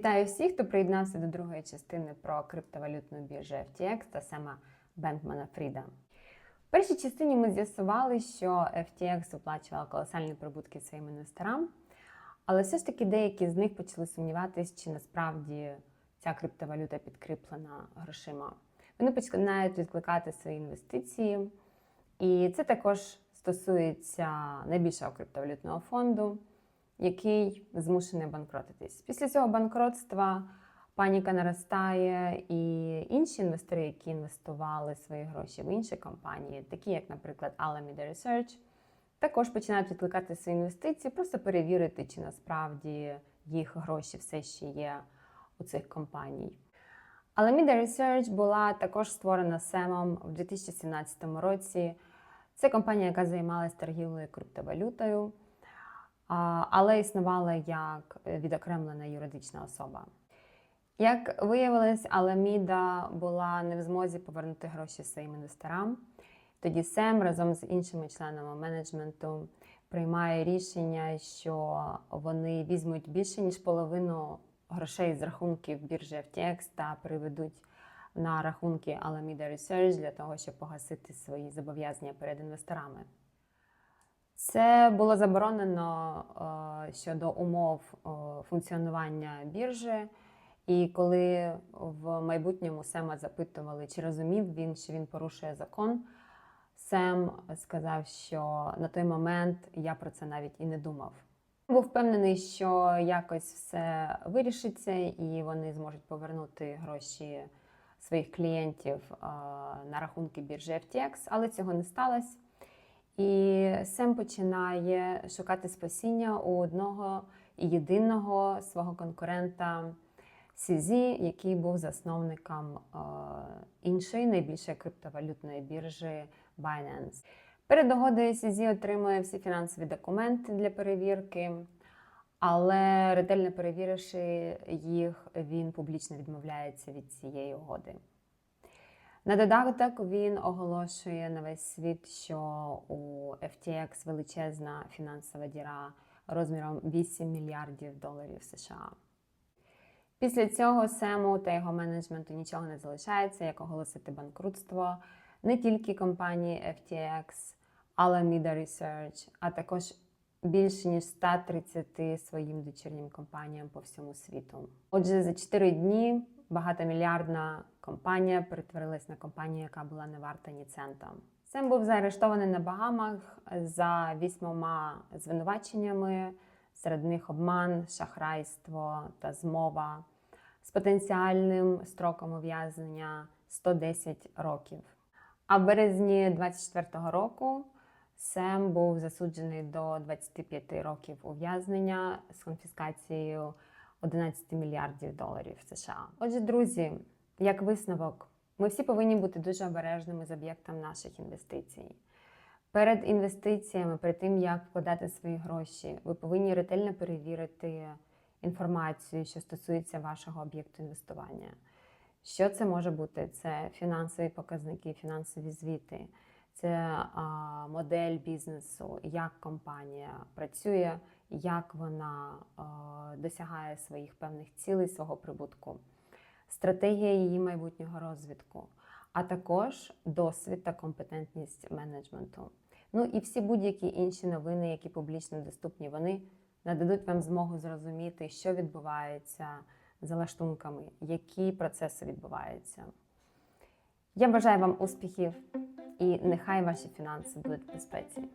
Вітаю всіх, хто приєднався до другої частини про криптовалютну біржу FTX та саме Бенкмана Фріда. В першій частині ми з'ясували, що FTX виплачувала колосальні прибутки своїм інвесторам, але все ж таки деякі з них почали сумніватися, чи насправді ця криптовалюта підкріплена грошима. Вони починають відкликати свої інвестиції, і це також стосується найбільшого криптовалютного фонду, який змушений банкротитись. Після цього банкротства паніка наростає, і інші інвестори, які інвестували свої гроші в інші компанії, такі як, наприклад, Alameda Research, також починають відкликати свої інвестиції, просто перевірити, чи насправді їх гроші все ще є у цих компаній. Alameda Research була також створена Семом в 2017 році. Це компанія, яка займалася торгівлею криптовалютою, але існувала як відокремлена юридична особа. Як виявилось, Alameda була не в змозі повернути гроші своїм інвесторам. Тоді Сем разом з іншими членами менеджменту приймає рішення, що вони візьмуть більше ніж половину грошей з рахунків біржі FTX та приведуть на рахунки Alameda Research для того, щоб погасити свої зобов'язання перед інвесторами. Це було заборонено е, щодо умов е, функціонування біржі. І коли в майбутньому Сема запитували, чи розумів він, що він порушує закон, Сем сказав, що на той момент я про це навіть і не думав. Був впевнений, що якось все вирішиться, і вони зможуть повернути гроші своїх клієнтів е, на рахунки біржі FTX, але цього не сталося. І Сем починає шукати спасіння у одного і єдиного свого конкурента CZ, який був засновником е, іншої найбільшої криптовалютної біржі Binance. Перед угодою CZ отримує всі фінансові документи для перевірки, але ретельно перевіривши їх, він публічно відмовляється від цієї угоди. На додаток він оголошує на весь світ, що у FTX величезна фінансова діра розміром 8 мільярдів доларів США. Після цього Сему та його менеджменту нічого не залишається, як оголосити банкрутство не тільки компанії FTX, Alameda Research, а також більше ніж 130 своїм дочірнім компаніям по всьому світу. Отже, за 4 дні багатомільярдна компанія перетворилась на компанію, яка була не варта ні цента. Сем був заарештований на Багамах за вісьмома звинуваченнями, серед них обман, шахрайство та змова з потенціальним строком ув'язнення 110 років. А в березні 24-го року Сем був засуджений до 25 років ув'язнення з конфіскацією 11 мільярдів доларів США. Отже, друзі, як висновок, ми всі повинні бути дуже обережними з об'єктом наших інвестицій. Перед інвестиціями, перед тим як вкладати свої гроші, ви повинні ретельно перевірити інформацію, що стосується вашого об'єкту інвестування. Що це може бути? Це фінансові показники, фінансові звіти, це а, модель бізнесу, як компанія працює, як вона досягає своїх певних цілей, свого прибутку, стратегія її майбутнього розвитку, а також досвід та компетентність менеджменту. Ну і всі будь-які інші новини, які публічно доступні, вони нададуть вам змогу зрозуміти, що відбувається за лаштунками, які процеси відбуваються. Я бажаю вам успіхів і нехай ваші фінанси будуть в безпеці.